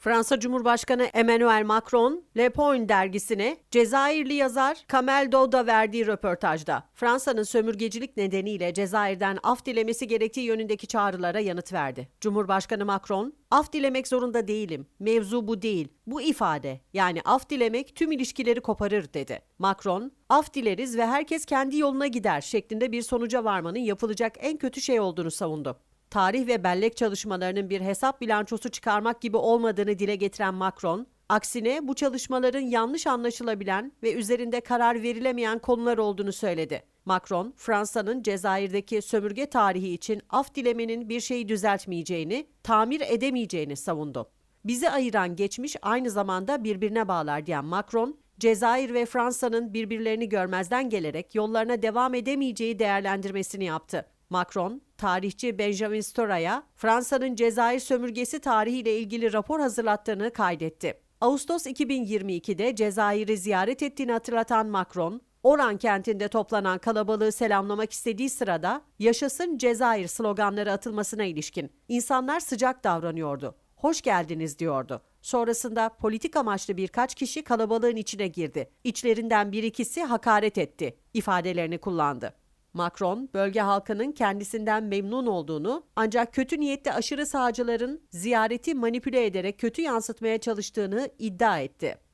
Fransa Cumhurbaşkanı Emmanuel Macron, Le Point dergisine Cezayirli yazar Kamel Dod'a verdiği röportajda Fransa'nın sömürgecilik nedeniyle Cezayir'den af dilemesi gerektiği yönündeki çağrılara yanıt verdi. Cumhurbaşkanı Macron, af dilemek zorunda değilim, mevzu bu değil, bu ifade yani af dilemek tüm ilişkileri koparır dedi. Macron, af dileriz ve herkes kendi yoluna gider şeklinde bir sonuca varmanın yapılacak en kötü şey olduğunu savundu tarih ve bellek çalışmalarının bir hesap bilançosu çıkarmak gibi olmadığını dile getiren Macron, aksine bu çalışmaların yanlış anlaşılabilen ve üzerinde karar verilemeyen konular olduğunu söyledi. Macron, Fransa'nın Cezayir'deki sömürge tarihi için af dilemenin bir şeyi düzeltmeyeceğini, tamir edemeyeceğini savundu. Bizi ayıran geçmiş aynı zamanda birbirine bağlar diyen Macron, Cezayir ve Fransa'nın birbirlerini görmezden gelerek yollarına devam edemeyeceği değerlendirmesini yaptı. Macron, tarihçi Benjamin Stora'ya Fransa'nın Cezayir sömürgesi tarihiyle ilgili rapor hazırlattığını kaydetti. Ağustos 2022'de Cezayir'i ziyaret ettiğini hatırlatan Macron, Oran kentinde toplanan kalabalığı selamlamak istediği sırada yaşasın Cezayir sloganları atılmasına ilişkin insanlar sıcak davranıyordu. Hoş geldiniz diyordu. Sonrasında politik amaçlı birkaç kişi kalabalığın içine girdi. İçlerinden bir ikisi hakaret etti ifadelerini kullandı. Macron, bölge halkının kendisinden memnun olduğunu ancak kötü niyetli aşırı sağcıların ziyareti manipüle ederek kötü yansıtmaya çalıştığını iddia etti.